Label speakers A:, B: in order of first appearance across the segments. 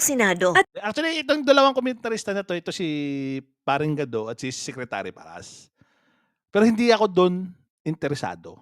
A: Senado. At
B: Actually, itong dalawang komentarista na to, ito si Paring Gado at si Secretary Paras. Pero hindi ako doon interesado.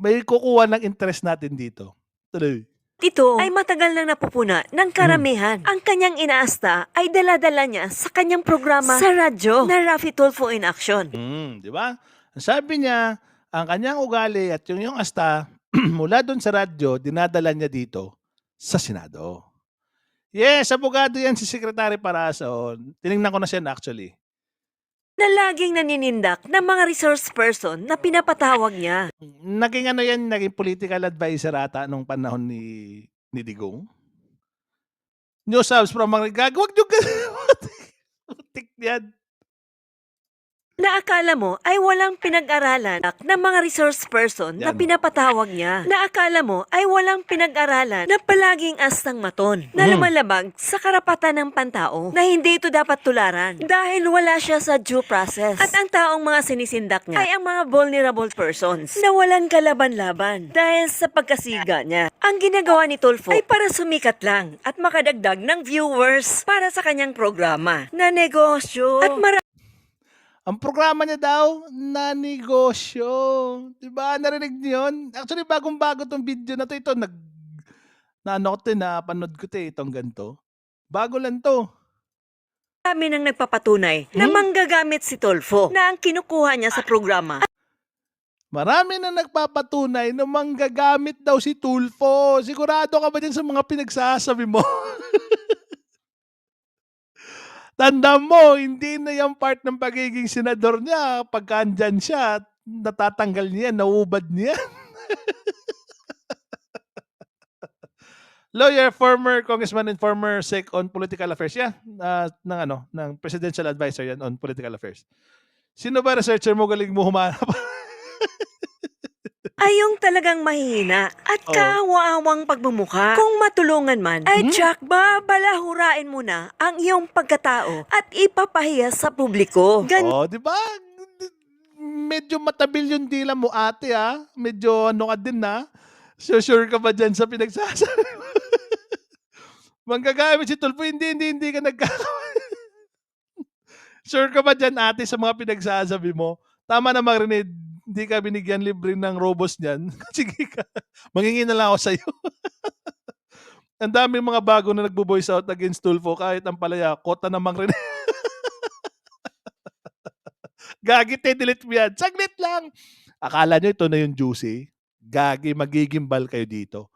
B: May kukuha ng interest natin dito. Tuloy.
A: ito ay matagal nang napupuna ng karamihan. Ang kanyang inaasta ay dala-dala niya sa kanyang programa sa radyo na Rafi Tulfo in Action.
B: Mm, di ba? Ang sabi niya, ang kanyang ugali at yung yung asta mula doon sa radyo, dinadala niya dito sa Senado. Yes, abogado yan si Secretary Paraso. Tinignan ko na siya actually.
A: na laging naninindak ng mga resource person na pinapatawag niya.
B: Naging ano yan, naging political advisor ata nung panahon ni, ni Digong. News subs from mga gagawag nyo Putik yan.
A: Na akala mo ay walang pinag-aralan ng mga resource person na
B: Yan.
A: pinapatawag niya. Na akala mo ay walang pinag-aralan na palaging astang maton na
B: Mhm.
A: lumalabag sa karapatan ng pantao na hindi ito dapat tularan dahil wala siya sa due process. At ang taong mga sinisindak niya ay ang mga vulnerable persons na walang kalaban-laban dahil sa pagkasiga niya. Ang ginagawa ni Tulfo ay para sumikat lang at makadagdag ng viewers para sa kanyang programa na negosyo. At mara-
B: Ang programa niya daw, na negosyo. Diba? Narinig niyo yun? Actually, bagong-bago tong video na to. Ito, nag... Na ano ko to, napanood ko to eh, itong ganito. Bago lang to.
A: Kami nang nagpapatunay na
B: Hmm?
A: manggagamit si Tolfo na ang kinukuha niya sa programa
B: Marami na nagpapatunay na manggagamit daw si Tulfo. Sigurado ka ba dyan sa mga pinagsasabi mo? Tanda mo, hindi na yung part ng pagiging senador niya. Pagka andyan siya, natatanggal niya, nauubad niya. Lawyer, former congressman and former sec on political affairs. Yan, ah, ng ano, ng presidential advisor yan on political affairs. Sino ba researcher mo galing mo humanap?
A: Talagang mahihina at
B: Oo.
A: kaawang pagmumukha. Kung matulungan man, ay
B: Hmm?
A: tsak ba balahurain mo na ang iyong pagkatao at ipapahiya sa publiko. Gan-
B: Oh, di ba? Medyo matabil yung dila mo ate ah. Medyo ano ka din na. So sure ka ba dyan sa pinagsasabi mo? Manggagamit si Tulfo, hindi, hindi, hindi ka nagkakamali. sure ka ba dyan ate sa mga pinagsasabi mo? Tama na Marinade, hindi ka binigyan libre ng robos niyan. Sige ka. Mangingin na lang ako sa'yo. ang daming mga bago na nagbo-voice out against Tulfo kahit ang palaya, kota namang rin. Gagi, te, delete mo yan. Saglit lang. Akala nyo ito na yung juicy? Gagi, magigimbal kayo dito.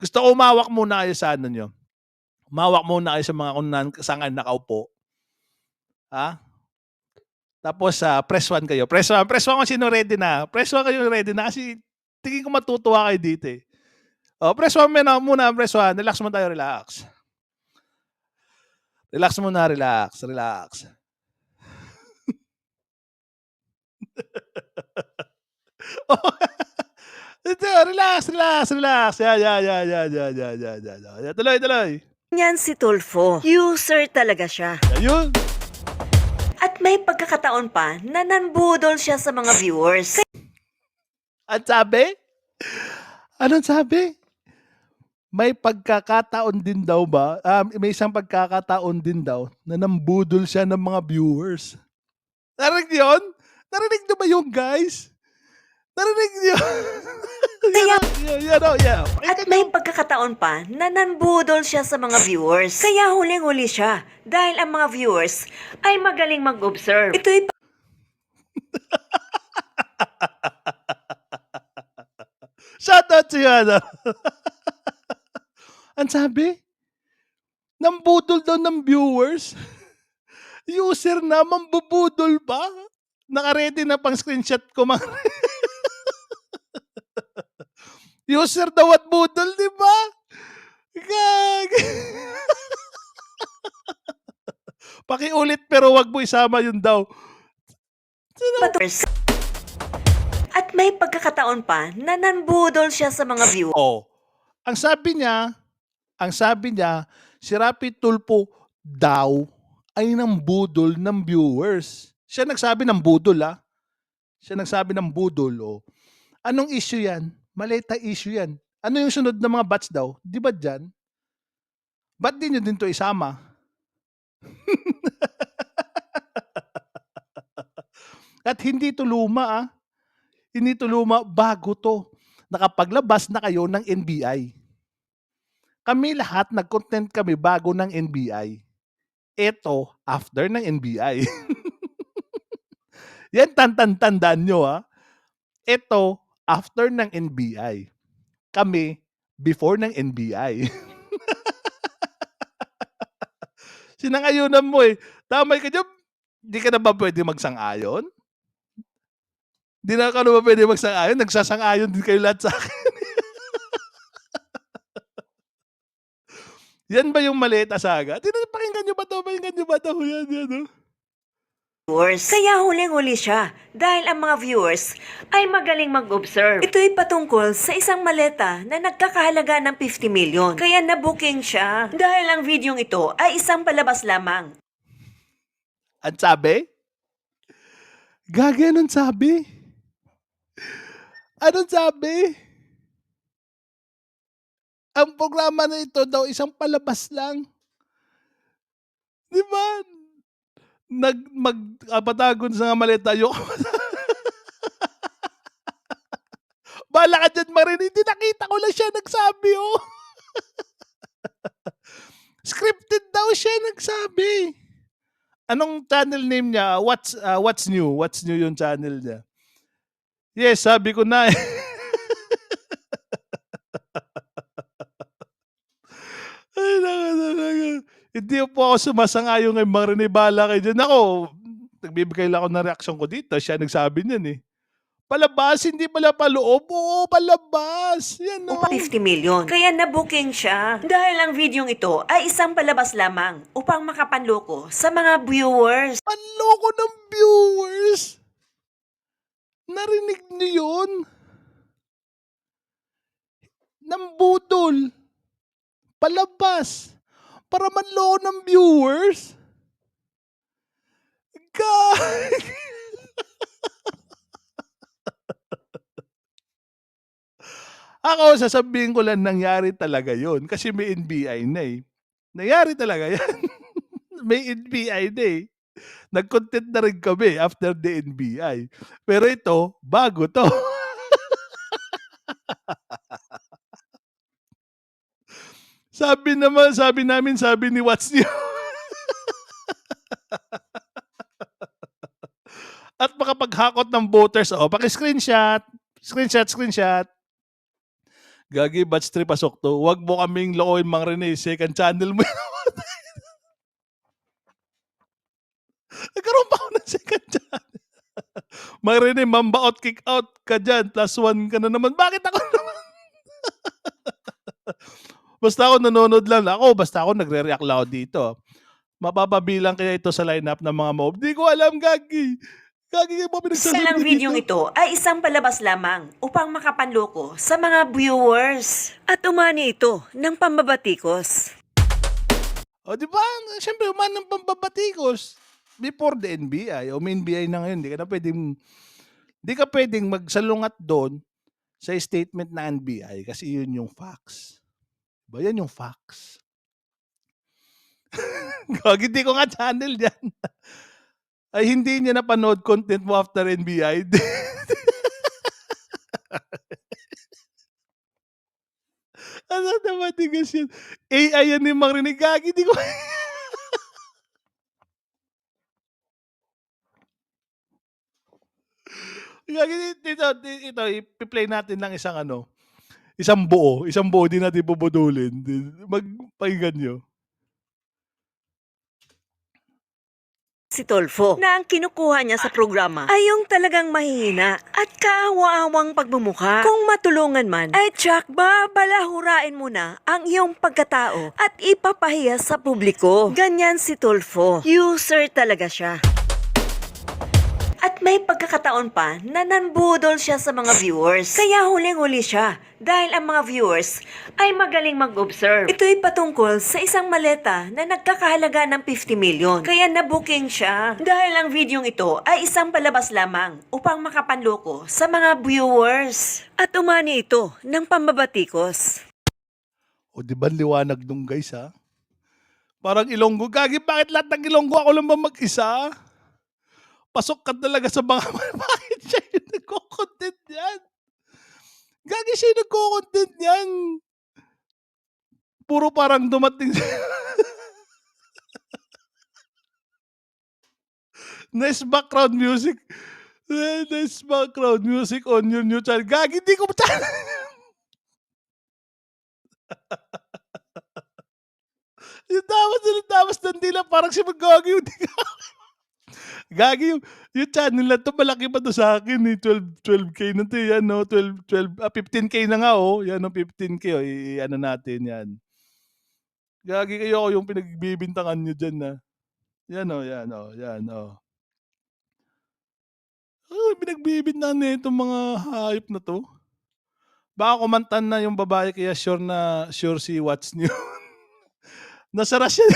B: Gusto ko umawak muna kayo sa ano nyo. Umawak muna kayo sa mga kung saan nakaupo. Ha? Tapos uh, press 1 kayo. Press 1. Press 1 kung sino ready na. Press 1 kayo ready na kasi tingin ko matutuwa kayo dito eh. Oh, press 1 muna, muna press 1. Relax muna tayo, relax. Relax muna, relax, relax. oh, relax, relax, relax. Yan, yan, yan, yan, yan, yan, yan, yan. Tuloy, tuloy.
A: Yan si Tulfo. User talaga siya.
B: Yan
A: yun. May pagkakataon pa na nanbudol siya sa mga viewers.
B: At sabi? Anong sabi? May pagkakataon din daw ba? Ah, may isang pagkakataon din daw na nambudol siya ng mga viewers. Narinig niyo yun? Narinig niyo ba yung guys? Narinig niyo? Yan, oh, yeah.
A: At may pagkakataon pa na nanbudol siya sa mga viewers. Kaya huling-huli siya dahil ang mga viewers ay magaling mag-observe. Ito'y
B: Shoutout to you, ano? Ang sabi? Nambudol daw ng viewers? User na, mambubudol ba? Naka-ready na pang screenshot ko, mga User daw at budol, di ba? Gag. Pakiulit pero wag mo isama yun daw.
A: At may pagkakataon pa na nanbudol siya sa mga viewers.
B: Oh. Ang sabi niya, ang sabi niya, si Rapi Tulpo daw ay nang budol ng viewers. Siya nagsabi ng budol ah. Siya nagsabi ng budol oh. Anong issue yan? Maliit na issue yan. Ano yung sunod na mga batch daw? Di ba dyan? Ba't di nyo din to isama? At hindi to luma ah. Hindi to luma, bago to. Nakapaglabas na kayo ng NBI. Kami lahat nag-content kami bago ng NBI. Ito, after ng NBI. Yan tantan-tandaan nyo ha. Ito, after ng NBI. Kami, before ng NBI. Sinangayunan mo eh. Tamay ka dyan. Di ka na ba pwede magsang-ayon? Di na ka na ba pwede magsang-ayon? Nagsasang-ayon din kayo lahat sa akin. Yan ba yung maleta saga? Tina, pakinggan nyo ba ito? Pakinggan nyo ba ito? Yan, yan, oh.
A: Viewers. Kaya huling-huli siya dahil ang mga viewers ay magaling mag-observe. Ito'y patungkol sa isang maleta na nagkakahalaga ng 50 million. Kaya na-booking siya dahil ang videong ito ay isang palabas lamang.
B: Ang sabi? Gagi, anong sabi? Anong sabi? Ang programa na ito daw isang palabas lang. Di ba? Nag, mag, apatagon sa nga maleta yung Bala ka dyan, Marin. Hindi nakita ko lang siya nagsabi, oh. Scripted daw siya nagsabi. Anong channel name niya? What's uh, what's new? What's new yung channel niya? Yes, sabi ko na. eh. Ay, naka, talaga. Hindi po ako sumasangayon kay Marine Bala kayo dyan. Ako, nagbibigay lang ako ng reaksyon ko dito. Siya nagsabi niyan eh. Palabas, hindi pala paloob. Oo, palabas. Yan o.
A: upang 50 million. Kaya na-booking siya. Dahil ang videong ito ay isang palabas lamang upang makapanloko sa mga viewers.
B: Panloko ng viewers. Narinig niyo yun? Nambudol. Palabas. Para manloko ng viewers. God. Ako, sasabihin ko lang nangyari talaga yon kasi may NBI na eh. Nangyari talaga yan. may NBI na eh. Nag-content na rin kami after the NBI. Pero ito, bago to. sabi naman, sabi namin, sabi ni What's New. At makapaghakot ng voters, oh, paki-screenshot, screenshot, screenshot. Gagi, batch 3 pasok to. Huwag mo kaming lokohin, Mang Rene. Second channel mo. Nagkaroon pa ako ng second channel. Mang Rene, mamba out, kick out ka dyan. Plus one ka na naman. Bakit ako naman? basta ako nanonood lang. Ako, basta ako nagre-react lang dito. Mapapabilang kaya ito sa lineup ng mga mob. Di ko alam, Gagi. Gagi, mo pinagsasabi
A: Dahil ang videong ito ay isang palabas lamang upang makapanloko sa mga viewers. At umani ito ng pambabatikos.
B: O, di ba? Siyempre, uman ng pambabatikos. Before the NBI, o may NBI na ngayon, di ka na pwedeng, di ka pwedeng magsalungat doon sa statement na NBI kasi yun yung facts. Ba, yan yung facts. Gagi, di ko nga channel yan. Ay, hindi niya napanood content mo after NBI. ano naman, di kasi yun. AI yan ni Marinig. Gagi, di ko... Gagi, dito, dito, ito, i-play natin ng isang ano, isang buo, isang buo, di natin bubudulin. Magpakinggan nyo.
A: Si Tolfo na ang kinukuha niya sa programa ay yung talagang mahihina at kaawa-awang pagmumukha. Kung matulungan man, ay tsak babalahurain mo na ang iyong pagkatao at ipapahiya sa publiko. Ganyan si Tolfo. User talaga siya. At may pagkakataon pa na nanbudol siya sa mga viewers. Kaya huling-huli siya dahil ang mga viewers ay magaling mag-observe. Ito'y patungkol sa isang maleta na nagkakahalaga ng 50 million. Kaya na-booking siya dahil ang videong ito ay isang palabas lamang upang makapanloko sa mga viewers. At umani ito ng pambabatikos.
B: O, di ba liwanag nung guys, ha? Parang Ilonggo. Gagi bakit lahat ng Ilonggo ako lang ba mag-isa? Pasok ka talaga sa mga bakit siya yung nagko-content niyan? Gagi siya yung nagko-content niyan. Puro parang dumating Nice background music. Eh, nice background music on your new channel. Gagi hindi ko channel Yung tawas yung tawas ng dila parang si Gagi yung Gagi yung, yung channel na to malaki pa to sa akin eh. 12, 12k na to yan no. 12, 12, ah, 15k na nga oh. Yan no, 15k oh. I-ano natin yan. Gagi kayo yung pinagbibintangan nyo dyan na. Yan oh, yan oh, yan oh. Oh, pinagbibintangan na itong mga hayop na to. Baka kumantan na yung babae kaya sure na sure si What's New. Nasa Russia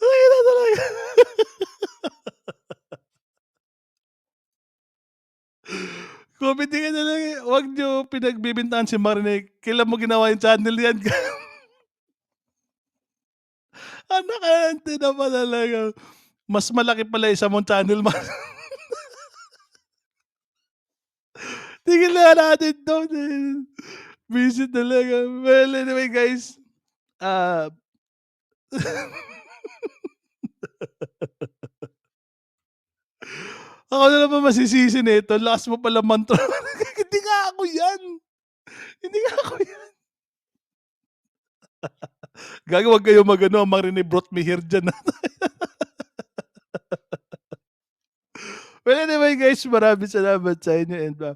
B: Ay, na talaga. Comedy ka Huwag niyo pinagbibintangan si Marinig. Kailan mo ginawa yung channel yan? Anak ante na pa talaga. Mas malaki pala isa mong channel man. Tigil na natin to. Busy talaga. Well, anyway guys. Ah... Ako na naman masisisi nito. Lakas mo pala mantra. Hindi nga ako yan. Hindi nga ako yan. Gago, wag kayo mag-ano, Marinig brought me here dyan. well, anyway guys, maraming salamat sa inyo and uh,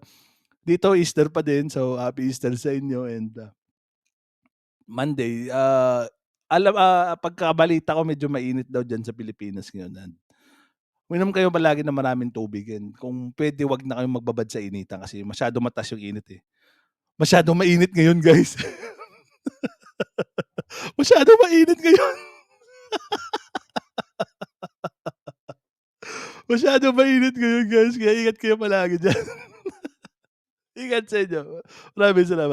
B: dito Easter pa din, so happy Easter sa inyo and uh, Monday, ah, alam ah, pagkabalita ko medyo mainit daw diyan sa Pilipinas ngayon and uminom kayo palagi ng maraming tubig and kung pwede wag na kayong magbabad sa initan kasi masyado mataas yung init eh. Masyadong mainit ngayon guys. Masyadong mainit ngayon. Masyadong mainit ngayon guys, kaya ingat kayo palagi diyan. ingat sa inyo. Maraming salamat.